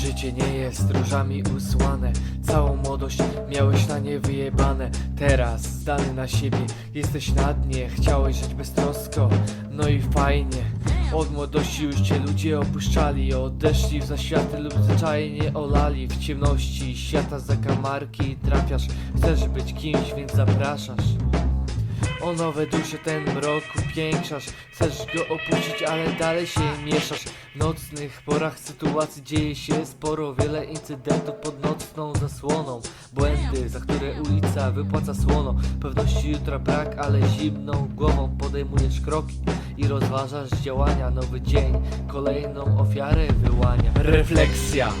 Życie nie jest różami usłane. Całą miałeś na nie wyjebane. Teraz zdany na siebie. Jesteś na dnie. Chciałeś żyć beztrosko, no i fajnie. Od młodości już cię ludzie opuszczali. Odeszli w zaświaty lub zwyczajnie olali. W ciemności świata zakamarki trafiasz. Chcesz być kimś, więc zapraszasz. O nowe dusze ten mrok upiększasz. Chcesz go opuścić, ale dalej się mieszasz. W nocnych porach sytuacji dzieje się sporo. Wiele incydentów pod nocną zasłoną. Błędy, za które ulica wypłaca słono. Pewności jutra brak, ale zimną głową podejmujesz kroki I rozważasz działania. Nowy dzień, kolejną ofiarę wyłania. Refleksja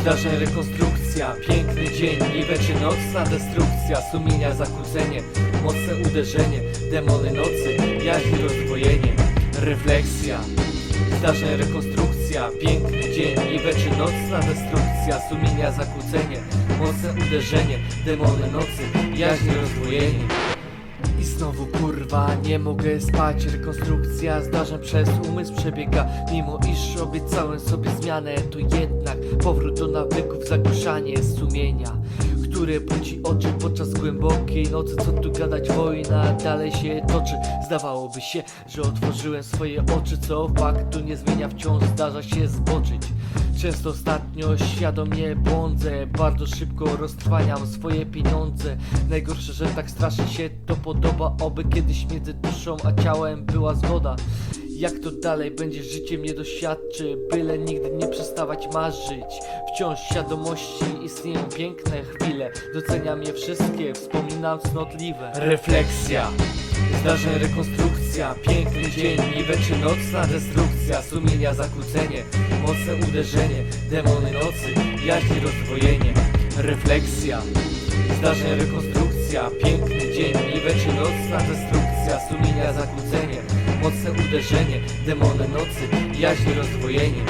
Zdarzeń rekonstrukcja, piękny dzień, niby czy nocna destrukcja, sumienia zakłócenie, mocne uderzenie, demony nocy, jaźń rozdwojenie, refleksja. Zdarzeń rekonstrukcja, piękny dzień, niby czy nocna destrukcja, sumienia zakłócenie, mocne uderzenie, demony nocy, jaźń rozdwojenie. I znowu kurwa, nie mogę spać Rekonstrukcja zdarzeń przez umysł przebiega Mimo iż obiecałem sobie zmianę To jednak powrót do nawyków Zagłuszanie sumienia które budzi oczy podczas głębokiej nocy. Co tu gadać, wojna dalej się toczy. Zdawałoby się, że otworzyłem swoje oczy Co faktu nie zmienia, wciąż zdarza się zboczyć. Często ostatnio świadomie błądzę Bardzo szybko roztrwaniam swoje pieniądze. Najgorsze, że tak strasznie się to podoba Oby kiedyś między duszą a ciałem była zgoda jak to dalej będzie życiem nie doświadczy Byle nigdy nie przestawać marzyć. Wciąż świadomości istnieją piękne chwile Doceniam je wszystkie, wspominam cnotliwe. Refleksja Zdarzeń rekonstrukcja, piękny dzień, niby czy nocna destrukcja Sumienia zakłócenie, mocne uderzenie Demony nocy, jaźń rozdwojenie Refleksja Zdarzeń rekonstrukcja, piękny dzień, niby czy nocna destrukcja Sumienia zakłócenie, mocne uderzenie Demony nocy, jaźń rozdwojenie